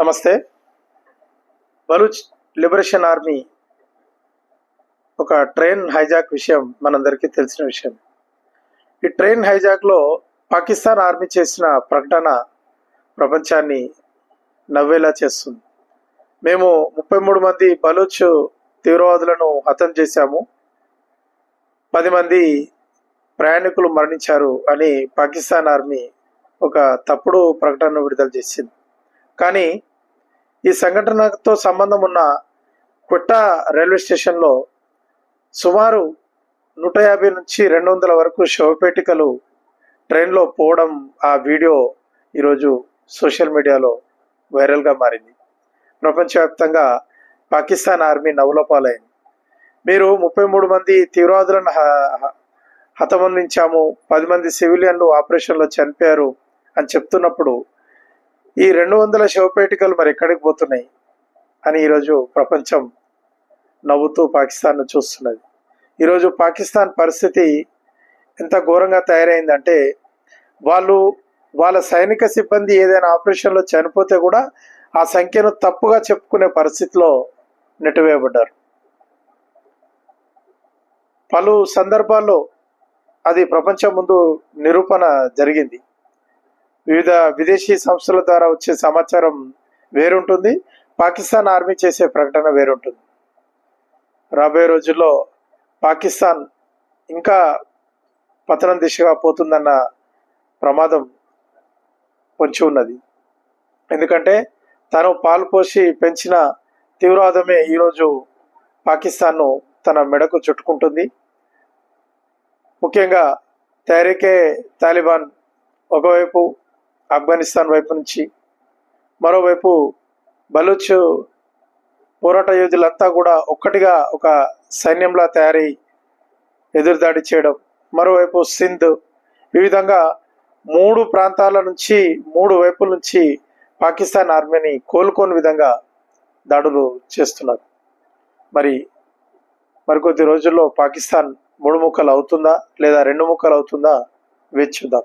నమస్తే. Baloch liberation army ఒక train hijack విషయం మనందరికీ తెలిసిన విషయం. ఈ ట్రైన్ హైజాక్లో పాకిస్తాన్ ఆర్మీ చేసిన ప్రకటన ప్రపంచాన్ని నవ్వేలా చేస్తుంది. మేము ముప్పై మూడు మంది బలూచ్ తీవ్రవాదులను హతం చేశాము. పది మంది ప్రయాణికులు మరణించారు అని పాకిస్తాన్ ఆర్మీ ఒక తప్పుడు ప్రకటనను విడుదల చేసింది. కానీ ఈ సంఘటనతో సంబంధం ఉన్న కొట్ట రైల్వే స్టేషన్లో సుమారు నూట యాభై నుంచి రెండు వందల వరకు శవపేటికలు ట్రైన్లో పోవడం ఆ వీడియో ఈరోజు సోషల్ మీడియాలో వైరల్గా మారింది. ప్రపంచవ్యాప్తంగా పాకిస్తాన్ ఆర్మీ నవ్వులపాలైంది మీరు ముప్పై మూడు మంది తీవ్రవాదులను హ- హతమందించాము పది మంది సివిలియన్లు ఆపరేషన్లో చనిపోయారు అని చెప్తున్నప్పుడు ఈ రెండు వందల శవపేటికలు మరి ఎక్కడికి పోతున్నాయి అని ఈరోజు ప్రపంచం నవ్వుతూ పాకిస్తాన్ను చూస్తున్నది. ఈరోజు పాకిస్తాన్ పరిస్థితి ఎంత ఘోరంగా తయారైందంటే వాళ్ళు వాళ్ళ సైనిక సిబ్బంది ఏదైనా ఆపరేషన్లో చనిపోతే కూడా ఆ సంఖ్యను తప్పుగా చెప్పుకునే పరిస్థితిలో నెట్టివేయబడ్డారు. పలు సందర్భాల్లో అది ప్రపంచం ముందు నిరూపణ జరిగింది. వివిధ విదేశీ సంస్థల ద్వారా వచ్చే సమాచారం వేరుంటుంది. పాకిస్తాన్ ఆర్మీ చేసే ప్రకటన వేరుంటుంది. రాబోయే రోజుల్లో పాకిస్తాన్ ఇంకా పతనం దిశగా పోతుందన్న ప్రమాదం పొంచి ఉన్నది. ఎందుకంటే తను పాలు పోసి పెంచిన తీవ్రవాదమే ఈరోజు పాకిస్తాన్ను తన మెడకు చుట్టుకుంటుంది. ముఖ్యంగా తయారీకే తాలిబాన్ ఒకవైపు ఆఫ్ఘనిస్తాన్ వైపు నుంచి. మరోవైపు బలూచ్ పోరాట యోధులంతా కూడా ఒక్కటిగా ఒక సైన్యంలా తయారై ఎదురుదాడి చేయడం. మరోవైపు సింధ్ ఈ విధంగా మూడు ప్రాంతాల నుంచి మూడు వైపుల నుంచి పాకిస్తాన్ ఆర్మీని కోలుకోని విధంగా దాడులు చేస్తున్నారు. మరి మరికొద్ది రోజుల్లో పాకిస్తాన్ మూడు ముక్కలు అవుతుందా లేదా రెండు ముక్కలు అవుతుందా వేచి చూద్దాం.